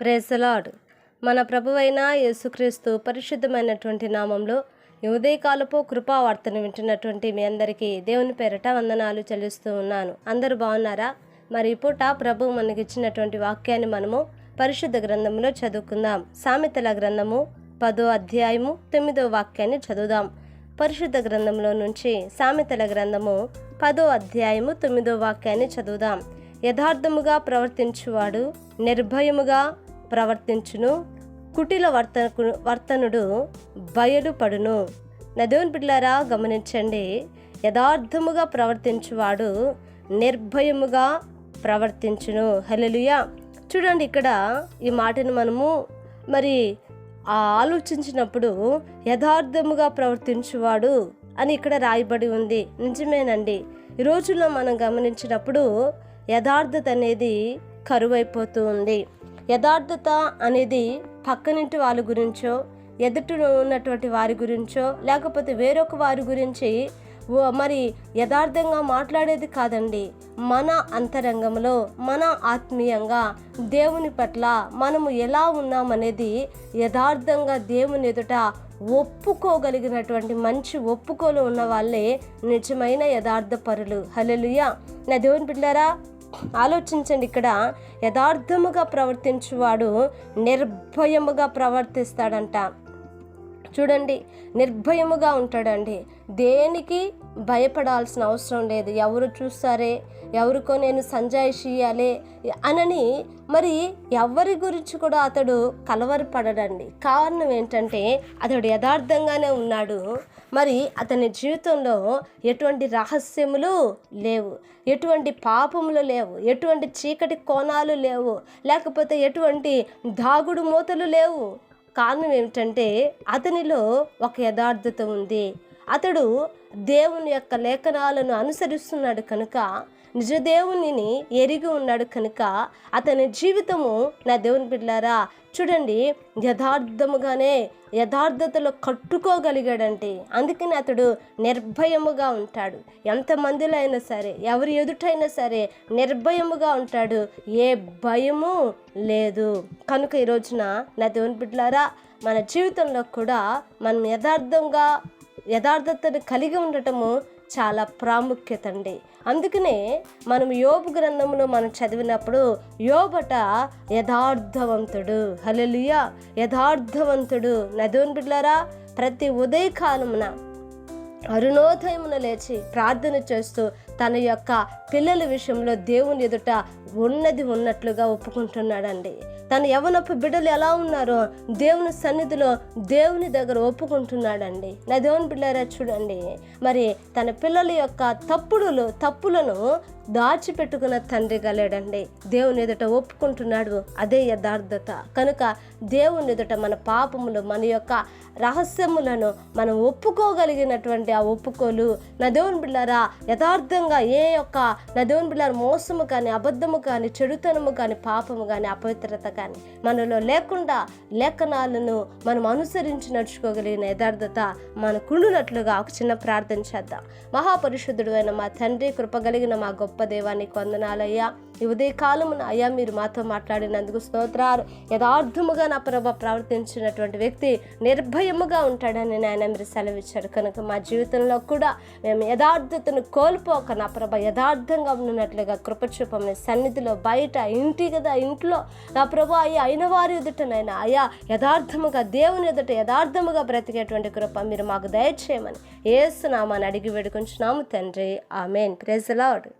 Praise the Lord మన ప్రభువైన యేసుక్రీస్తు పరిశుద్ధమైనటువంటి నామంలో ఈ ఉదయకాలపు కృపావార్తను వింటున్నటువంటి మీ అందరికీ దేవుని పేరట వందనాలు చెల్లిస్తూ ఉన్నాను. అందరూ బాగున్నారా? మరి పూట ప్రభు మనకి ఇచ్చినటువంటి వాక్యాన్ని మనము పరిశుద్ధ గ్రంథంలో చదువుకుందాం. సామెతల గ్రంథము పదో అధ్యాయము తొమ్మిదో వాక్యాన్ని చదువుదాం. పరిశుద్ధ గ్రంథంలో నుంచి సామెతల గ్రంథము పదో అధ్యాయము తొమ్మిదో వాక్యాన్ని చదువుదాం. యథార్థముగా ప్రవర్తించువాడు నిర్భయముగా ప్రవర్తించును. కుటిల వర్తనకు వర్తనుడు బయలుపడును నదేవుని దేవుని బిడ్డలారా గమనించండి. యథార్థముగా ప్రవర్తించువాడు నిర్భయముగా ప్రవర్తించును. హలలుయా చూడండి ఇక్కడ ఈ మాటను మనము మరి ఆలోచించినప్పుడు యథార్థముగా ప్రవర్తించువాడు అని ఇక్కడ రాయబడి ఉంది. నిజమేనండి. ఈ రోజుల్లో మనం గమనించినప్పుడు యథార్థత అనేది కరువైపోతూ ఉంది. యథార్థత అనేది పక్కనింటి వాళ్ళ గురించో ఎదుట ఉన్నటువంటి వారి గురించో లేకపోతే వేరొక వారి గురించి ఓ- మరి యథార్థంగా మాట్లాడేది కాదండి. మన అంతరంగంలో మన ఆత్మీయంగా దేవుని పట్ల మనము ఎలా ఉన్నామనేది యథార్థంగా దేవుని ఎదుట ఒప్పుకోగలిగినటువంటి మంచి ఒప్పుకోలు ఉన్న వాళ్ళే నిజమైన యథార్థ పరులు హల్లెలూయా. నా దేవుని బిడ్డారా ఆలోచించండి ఇక్కడ. యథార్థముగా ప్రవర్తించువాడు నిర్భయముగా ప్రవర్తిస్తాడంట. చూడండి నిర్భయముగా ఉంటాడండి. దేనికి భయపడాల్సిన అవసరం లేదు. ఎవరు చూస్తారే? ఎవరికో నేను సంజాయిషి ఇయ్యాలి? అనని మరి ఎవరి గురించి కూడా అతడు కలవరపడడండి. కారణం ఏంటంటే అతడు యథార్థంగానే ఉన్నాడు. మరి అతని జీవితంలో ఎటువంటి రహస్యములు లేవు. ఎటువంటి పాపములు లేవు. ఎటువంటి చీకటి కోణాలు లేవు. లేకపోతే ఎటువంటి దాగుడు మూతలు లేవు. కారణం ఏమిటంటే అతనిలో ఒక యథార్థత ఉంది. అతడు దేవుని యొక్క లేఖనాలను అనుసరిస్తున్నాడు కనుక నిజ దేవునిని ఎరిగి ఉన్నాడు కనుక అతని జీవితము నా దేవుని బిడ్డారా చూడండి యథార్థముగానే యథార్థతలో కట్టుకోగలిగాడంటే అందుకని అతడు నిర్భయముగా ఉంటాడు. ఎంతమందిలో అయినా సరే ఎవరి ఎదుటైనా సరే నిర్భయముగా ఉంటాడు. ఏ భయము లేదు. కనుక ఈ రోజున నా దేవుని బిడ్డలారా మన జీవితంలో కూడా మనం యథార్థంగా యథార్థతను కలిగి ఉండటము చాలా ప్రాముఖ్యత అండి అందుకనే మనం యోబు గ్రంథంలో మనం చదివినప్పుడు యోబట యథార్థవంతుడు. హల్లెలూయా! యథార్థవంతుడు. నదోన్ బిడ్లారా ప్రతి ఉదయకాలమున అరుణోదయమున లేచి ప్రార్థన చేస్తూ తన యొక్క పిల్లల విషయంలో దేవుని ఎదుట ఉన్నది ఉన్నట్లుగా ఒప్పుకుంటున్నాడండి. తన యవనపు బిడ్డలు ఎలా ఉన్నారో దేవుని సన్నిధిలో దేవుని దగ్గర ఒప్పుకుంటున్నాడండి. నా దేవుని బిడ్డారా చూడండి. మరి తన పిల్లల యొక్క తప్పుడులు తప్పులను దాచిపెట్టుకున్న తండ్రి గలేడండి. దేవుని ఎదుట ఒప్పుకుంటున్నాడు. అదే యథార్థత. కనుక దేవుని ఎదుట మన పాపములు మన యొక్క రహస్యములను మనం ఒప్పుకోగలిగినటువంటి ఆ ఒప్పుకోలు నా దేవుని బిళ్ళారా యథార్థంగా ఏ యొక్క నా దేవుని బిళ్ళారు మోసము కానీ అబద్ధము కానీ చెడుతనము కానీ పాపము కానీ అపవిత్రత కానీ మనలో లేకుండా లేఖనాలను మనం అనుసరించి నడుచుకోగలిగిన యథార్థత మనకుండునట్లుగా ఒక చిన్న ప్రార్థన చేద్దాం. మహాపరిశుద్ధుడు అయిన మా తండ్రి కృపగలిగిన మా గొప్ప దేవానికి వందనాలయ్యా. ఈ ఉదయకాలమున అయ్యా మీరు మాతో మాట్లాడినందుకు స్తోత్రాలు. యథార్థముగా నా ప్రభ ప్రవర్తించినటువంటి వ్యక్తి నిర్భయముగా ఉంటాడని నాయన మీరు సెలవిచ్చారు. కనుక మా జీవితంలో కూడా మేము యథార్థతను కోల్పోక నా ప్రభ యథార్థంగా ఉన్నట్లుగా కృపచూపమని సన్నిధిలో బయట ఇంటి కదా ఇంట్లో నా ప్రభు అయ్యా అయిన వారి ఎదుటనైనా అయ్యా యథార్థముగా దేవుని ఎదుట యథార్థముగా బ్రతికేటువంటి కృప మీరు మాకు దయచేయమని ఏసునామాని అడిగి వేడుకుంటున్నాము తండ్రి. ఆమెన్. ప్రెజలాడు